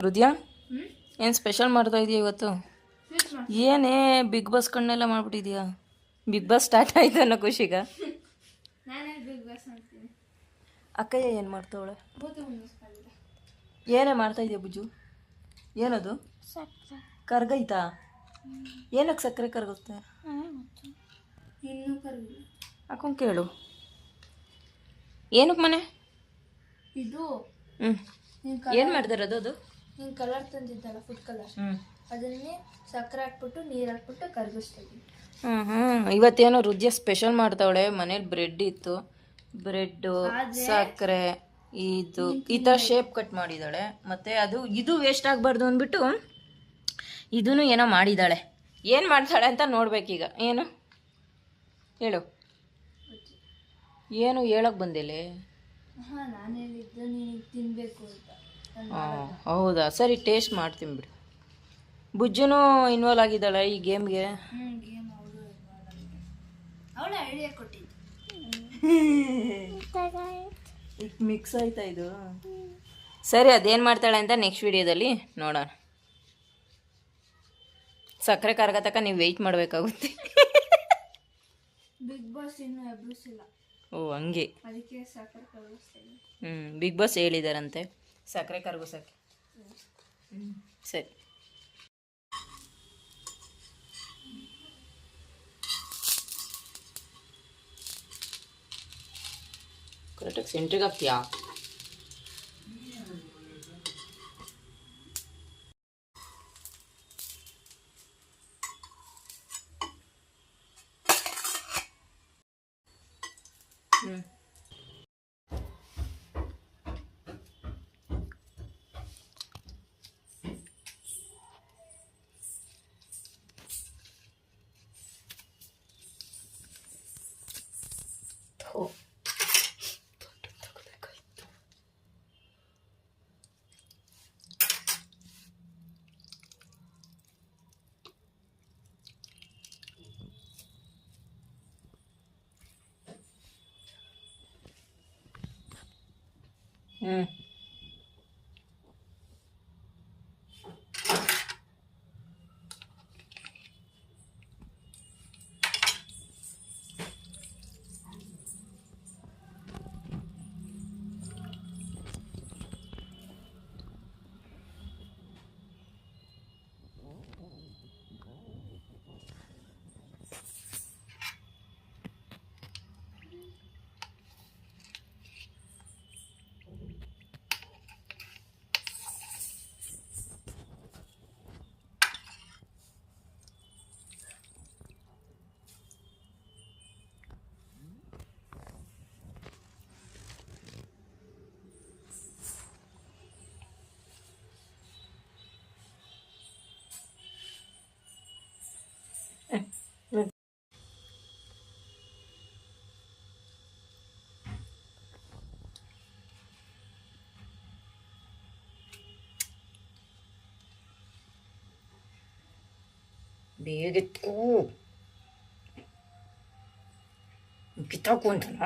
ಹೃದಯ? ಏನು ಸ್ಪೆಷಲ್ ಮಾಡ್ತಾ ಇದೆಯಾ ಇವತ್ತು? ಏನೇ ಬಿಗ್ ಬಾಸ್ ಕಣ್ಣೆಲ್ಲ ಮಾಡ್ಬಿಟ್ಟಿದ್ಯಾ? ಬಿಗ್ ಬಾಸ್ ಸ್ಟಾರ್ಟ್ ಆಯ್ತು ಅನ್ನೋ ಖುಷಿಗ? ಅಕ್ಕಯ್ಯ ಏನು ಮಾಡ್ತಾವಳೆ? ಏನೇ ಮಾಡ್ತಾ ಇದೆಯಾ ಬುಜ್ಜು? ಏನದು? ಕರ್ಗೈತಾ? ಏನಕ್ಕೆ ಸಕ್ಕರೆ ಕರ್ಗುತ್ತೆ? ಅಕ್ಕಂಗೆ ಕೇಳು. ಏನಕ್ಕೆ ಮನೆ? ಇದು ಹ್ಞೂ ಏನು ಮಾಡ್ತಾರದು ಅದು? ನೀನು ಕಲರ್ ತಂದಿದ್ದಲ್ಲ ಫುಡ್ ಕಲರ್ ಹ್ಞೂ ಅದನ್ನೇ ಸಕ್ಕರೆ ಹಾಕ್ಬಿಟ್ಟು ನೀರು ಹಾಕ್ಬಿಟ್ಟು ಕರಗಿಸ್ತೀವಿ. ಹ್ಮ್ ಹ್ಞೂ ಹ್ಞೂ ಇವತ್ತೇನೋ ರುದ್ಯ ಸ್ಪೆಷಲ್ ಮಾಡ್ತಾವಳೆ. ಮನೇಲಿ ಬ್ರೆಡ್ ಇತ್ತು. ಬ್ರೆಡ್ಡು ಸಕ್ಕರೆ ಇದು ಈ ಥರ ಶೇಪ್ ಕಟ್ ಮಾಡಿದ್ದಾಳೆ. ಮತ್ತು ಅದು ಇದು ವೇಸ್ಟ್ ಆಗಬಾರ್ದು ಅಂದ್ಬಿಟ್ಟು ಇದೂ ಏನೋ ಮಾಡಿದ್ದಾಳೆ. ಏನು ಮಾಡ್ತಾಳೆ ಅಂತ ನೋಡ್ಬೇಕೀಗ. ಏನು? ಹೇಳು. ಏನು ಹೇಳಕ್ಕೆ ಬಂದಿಲ್ಲ. ಹಾಂ ನಾನು ಹೇಳಿದ್ದು ನೀನು ತಿನ್ನಬೇಕು ಅಂತ. ಹಾಂ ಹೌದಾ? ಸರಿ ಟೇಸ್ಟ್ ಮಾಡ್ತೀನಿ ಬಿಡಿ. ಬುಜ್ಜುನೂ ಇನ್ವಾಲ್ವ್ ಆಗಿದ್ದಾಳ ಈ ಗೇಮ್ಗೆ ಹ್ಞೂ ಗೇಮ್ ಅವಳು ಅವಳು ಐಡಿಯಾ ಕೊಟ್ಟಿದ್ದು. ಈಗ ಮಿಕ್ಸ್ ಆಯ್ತಾ ಇದು? ಸರಿ ಅದೇನು ಮಾಡ್ತಾಳೆ ಅಂತ ನೆಕ್ಸ್ಟ್ ವಿಡಿಯೋದಲ್ಲಿ ನೋಡೋಣ. ಸಕ್ಕರೆ ತಕ ನೀವು ವೆಯ್ಟ್ ಮಾಡಬೇಕಾಗುತ್ತೆ. ಬಿಗ್ ಬಾಸ್ ಇನ್ನೂ ಎಬ್ಬಿಸಿಲ್ಲ ಓ ಹಂಗೆ. ಅದಕ್ಕೆ ಸಕ್ಕರೆ ಹ್ಞೂ ಬಿಗ್ ಬಾಸ್ ಹೇಳಿದಾರಂತೆ. ಸಕ್ಕರೆ ಕರ್ಗೋಸಕ್ಕೆ ಹ್ಞೂ ಸರಿ ಕರೆಕ್ಟಾಗಿ ಸೆಂಟ್ರಿಗೆ ಹಾಕ್ತೀಯಾ ಹ್ಞೂ ಥೋ. ಹ್ಮ್ ಬೇಗ ಎತ್ಕೋ ಕಿತ್ತಾಕು ಅಂತನ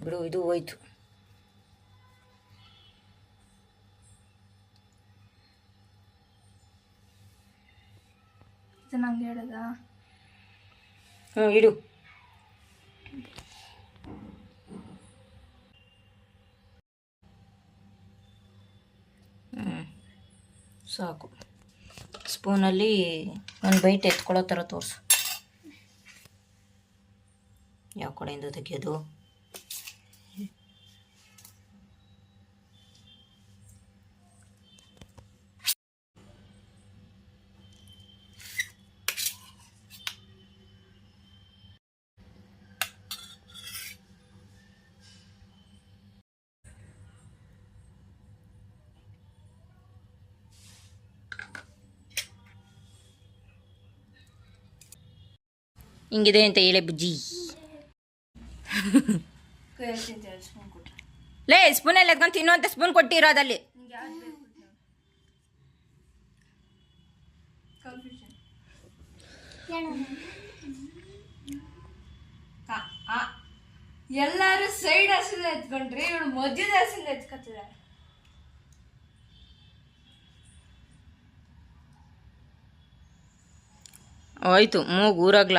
ಬಿಡು ಇದು ಹೋಯ್ತು ನಂಗೆ ಹೇಳದ ಹ್ಞೂ ಇಡು ಹ್ಞೂ ಸಾಕು. ಸ್ಪೂನಲ್ಲಿ ಒಂದು ಬೈಟ್ ಎತ್ಕೊಳ್ಳೋ ಥರ ತೋರಿಸು. ಯಾವ ಕಡೆಯಿಂದ ತೆಗಿಯೋದು? ಹಿಂಗಿದೆ ಅಂತ ಹೇಳಿ ಬುಜ್ಜಿ. ಲೇ ಸ್ಪೂನ್ ಎಲ್ಲ ಸ್ಪೂನಲ್ಲಿ ಎತ್ಕೊಂಡು ತಿನ್ನುವಂತ ಸ್ಪೂನ್ ಕೊಟ್ಟಿರೋ ಅದಲ್ಲಿ ಎಲ್ಲಾರು ಸೈಡ್ ಹಸಿದ ಎತ್ಕೊಂಡ್ರಿ ಇವಳು ಮಧ್ಯದ ಹಸಿದ ಎತ್ಕೊತಿದ್ದಾರೆ ಆಯ್ತು ಮೂಗು ಊರಾಗ್ಲ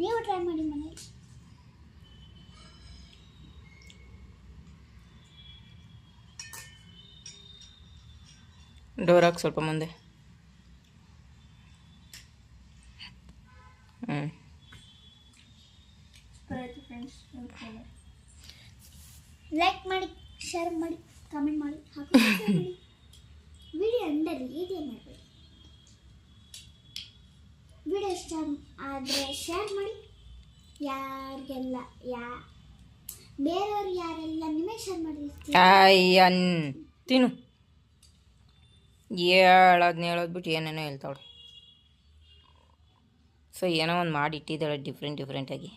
ನೀವು ಟ್ರೈ ಮಾಡಿ ಮನೇಲಿ ಡೋರ್ ಹಾಕಿ ಸ್ವಲ್ಪ ಮುಂದೆ. ಹ್ಞೂ ಲೈಕ್ ಮಾಡಿ ಶೇರ್ ಮಾಡಿ ಕಮೆಂಟ್ ಮಾಡಿ ಹಾಕಿ ಮಾಡಿ. ವಿಡಿಯೋ ಎಂಡಲ್ಲಿ ಇದೇ ಮಾಡಬೇಡಿ ವಿಡಿಯೋ ಇಷ್ಟ ಆದರೆ ಶೇರ್ ಮಾಡಿ. ಯಾರಿಗೆಲ್ಲ, ಯಾ, ಬೇರೆಯವ್ರು ಯಾರೆಲ್ಲ ನಿಮಗೆ ಶೇರ್ ಮಾಡಿರ್ತೀವಿ ಅಯ್ಯನ್, ತಿನ್ನು. ಹೇಳೋದ್ನ ಹೇಳೋದ್ಬಿಟ್ಟು ಏನೇನೋ ಹೇಳ್ತಾವಳೆ. ಸೊ ಏನೋ ಒಂದು ಮಾಡಿ ಇಟ್ಟಿದ್ದಾಳೆ ಡಿಫ್ರೆಂಟ್ ಡಿಫ್ರೆಂಟಾಗಿ